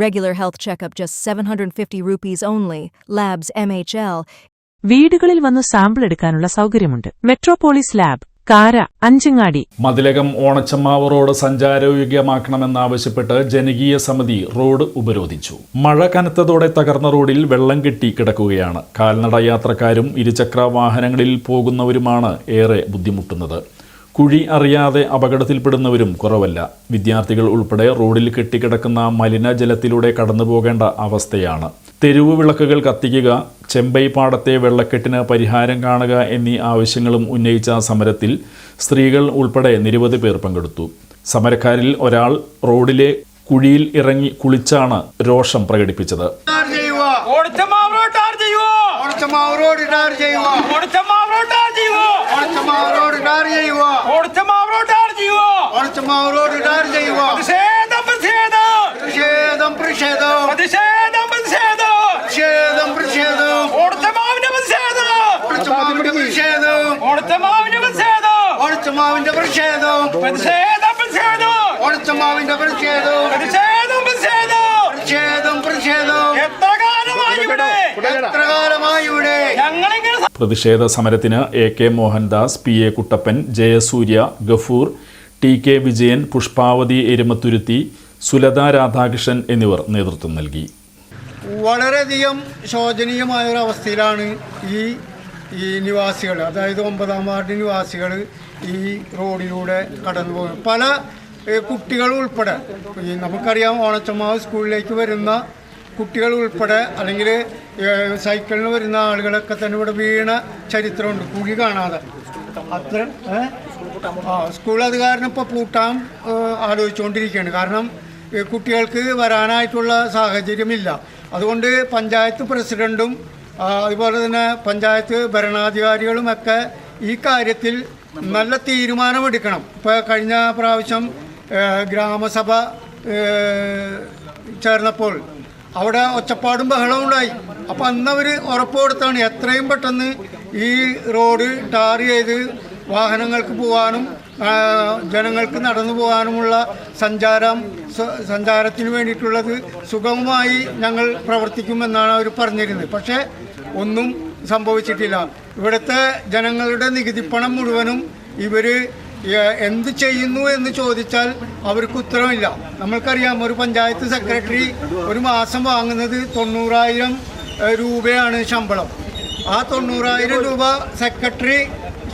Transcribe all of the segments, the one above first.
Regular health checkup just 750 rupees only. Labs MHL. വീടുകളിൽ വന്ന് sample എടുക്കാനുള്ള സൗകര്യമുണ്ട്. Metropolis lab Kara Anchangadi. Mathilakam Onachammavu road സഞ്ചാരയോഗ്യമാക്കണമെന്നാവശ്യപ്പെട്ട് ജനകീയ സമിതി റോഡ് ഉപരോധിച്ചു. മഴ കനത്തതോടെ തകർന്ന റോഡിൽ വെള്ളം കെട്ടി കിടക്കുകയാണ്. കാൽനട യാത്രക്കാരും ഇരുചക്ര വാഹനങ്ങളിൽ പോകുന്നവരുമാണ് ഏറെ ബുദ്ധിമുട്ടുന്നത്. കുഴി അറിയാതെ അപകടത്തിൽപ്പെടുന്നവരും കുറവല്ല. വിദ്യാർത്ഥികൾ ഉൾപ്പെടെ റോഡിൽ കെട്ടിക്കിടക്കുന്ന മലിനജലത്തിലൂടെ കടന്നു പോകേണ്ട അവസ്ഥയാണ്. തെരുവ് വിളക്കുകൾ കത്തിക്കുക ചെമ്പൈ പാടത്തെ വെള്ളക്കെട്ടിന് പരിഹാരം കാണുക എന്നീ ആവശ്യങ്ങളും ഉന്നയിച്ച സമരത്തിൽ സ്ത്രീകൾ ഉൾപ്പെടെ നിരവധി പേർ പങ്കെടുത്തു. സമരക്കാരിൽ ഒരാൾ റോഡിലെ കുഴിയിൽ ഇറങ്ങി കുളിച്ചാണ് രോഷം പ്രകടിപ്പിച്ചത്. ചെയ്യുക ഓടിച്ചമാവ് ടാർ ചെയ്യുവോ ഓണച്ചമാവ് റോഡ് ടാർ ചെയ്യുക ഓടിച്ചമാവ് ടാർ ചെയ്യുവോ ഓണച്ചമാവ് ചെയ്യുക. ഓടിച്ചമാവ് ടാർ ചെയ്യുവോ ഓണച്ചമാവ് റോഡ് ടാർ ചെയ്യുക. പ്രതിഷേധം പ്രതിഷേധം. പ്രതിഷേധം പ്രതിഷേധം. പ്രതിഷേധം പ്രതിഷേധം. പ്രതിഷേധം പ്രതിഷേധം. ഓടിച്ചമാവിന്റെ പ്രതിഷേധം. പ്രതിഷേധം. ഓടിച്ചമാവിന്റെ പ്രതിഷേധം. ഓണച്ചമാവിന്റെ പ്രതിഷേധം. പ്രതിഷേധം പ്രതിഷേധം. ഓണച്ചമാവിന്റെ പ്രതിഷേധം. പ്രതിഷേധം പ്രതിഷേധം. പ്രതിഷേധം പ്രതിഷേധം. പ്രതിഷേധ സമരത്തിന് A K Mohandas P A Kuttappan Jayasurya Gafoor T K Vijayan Pushpavathi Erumathuruthy Sulatha Radhakrishnan എന്നിവർ നേതൃത്വം നൽകി. വളരെയധികം ശോചനീയമായ ഒരു അവസ്ഥയിലാണ് ഈ ഈ നിവാസികൾ അതായത് ഒമ്പതാം വാർഡ് നിവാസികൾ ഈ റോഡിലൂടെ കടന്നു പോകുന്നത്. പല കുട്ടികൾ ഉൾപ്പെടെ നമുക്കറിയാം ഓണച്ചമാവ് സ്കൂളിലേക്ക് വരുന്ന കുട്ടികൾ ഉൾപ്പെടെ അല്ലെങ്കിൽ സൈക്കിളിന് വരുന്ന ആളുകളൊക്കെ തന്നെ ഇവിടെ വീണ ചരിത്രമുണ്ട്. കുഴി കാണാതെ. അത്ര? ആ സ്കൂൾ അധികാരം ഇപ്പോൾ പൂട്ടാൻ ആലോചിച്ചുകൊണ്ടിരിക്കുകയാണ്. കാരണം കുട്ടികൾക്ക് വരാനായിട്ടുള്ള സാഹചര്യമില്ല. അതുകൊണ്ട് പഞ്ചായത്ത് പ്രസിഡന്റും അതുപോലെ തന്നെ പഞ്ചായത്ത് ഭരണാധികാരികളുമൊക്കെ ഈ കാര്യത്തിൽ നല്ല തീരുമാനമെടുക്കണം. ഇപ്പോൾ കഴിഞ്ഞ പ്രാവശ്യം ഗ്രാമസഭ ചേർന്നപ്പോൾ അവിടെ ഒച്ചപ്പാടും ബഹളവും ഉണ്ടായി. അപ്പം അന്ന് അവർ ഉറപ്പ് കൊടുത്താണ് എത്രയും പെട്ടെന്ന് ഈ റോഡ് ടാർ ചെയ്ത് വാഹനങ്ങൾക്ക് പോകാനും ജനങ്ങൾക്ക് നടന്നു പോകാനുമുള്ള സഞ്ചാരം സഞ്ചാരത്തിന് വേണ്ടിയിട്ടുള്ളത് സുഗമമായി ഞങ്ങൾ പ്രവർത്തിക്കുമെന്നാണ് അവർ പറഞ്ഞിരുന്നത്. പക്ഷേ ഒന്നും സംഭവിച്ചിട്ടില്ല. ഇവിടുത്തെ ജനങ്ങളുടെ നികുതിപ്പണം മുഴുവനും ഇവർ എന്ത് ചെയ്യുന്നു എന്ന് ചോദിച്ചാൽ അവർക്ക് ഉത്തരവില്ല നമ്മൾക്കറിയാം ഒരു പഞ്ചായത്ത് സെക്രട്ടറി ഒരു മാസം വാങ്ങുന്നത് തൊണ്ണൂറായിരം രൂപയാണ് ശമ്പളം. ആ തൊണ്ണൂറായിരം രൂപ സെക്രട്ടറി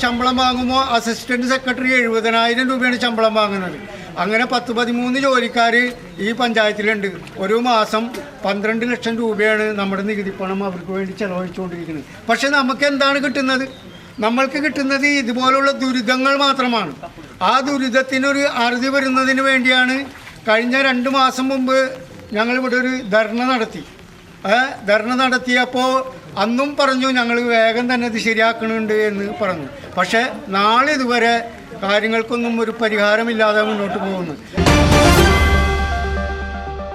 ശമ്പളം വാങ്ങുമ്പോൾ അസിസ്റ്റന്റ് സെക്രട്ടറി എഴുപതിനായിരം രൂപയാണ് ശമ്പളം വാങ്ങുന്നത്. അങ്ങനെ പത്ത് പതിമൂന്ന് ജോലിക്കാർ ഈ പഞ്ചായത്തിലുണ്ട്. ഒരു മാസം പന്ത്രണ്ട് ലക്ഷം രൂപയാണ് നമ്മുടെ നികുതി പണം അവർക്ക് വേണ്ടി ചെലവഴിച്ചുകൊണ്ടിരിക്കുന്നത്. പക്ഷേ നമുക്ക് എന്താണ് കിട്ടുന്നത്? നമ്മൾക്ക് കിട്ടുന്നത് ഇതുപോലുള്ള ദുരിതങ്ങൾ മാത്രമാണ്. ആ ദുരിതത്തിനൊരു അറുതി വരുന്നതിന് വേണ്ടിയാണ് കഴിഞ്ഞ രണ്ട് മാസം മുമ്പ് ഞങ്ങളിവിടെ ഒരു ധർണ നടത്തി. ധർണ നടത്തിയപ്പോൾ അന്നും പറഞ്ഞു ഞങ്ങൾ വേഗം തന്നെ ഇത് ശരിയാക്കണുണ്ട് എന്ന് പറഞ്ഞു. പക്ഷേ നാളെ ഇതുവരെ കാര്യങ്ങൾക്കൊന്നും ഒരു പരിഹാരമില്ലാതെ മുന്നോട്ട് പോകുന്നു.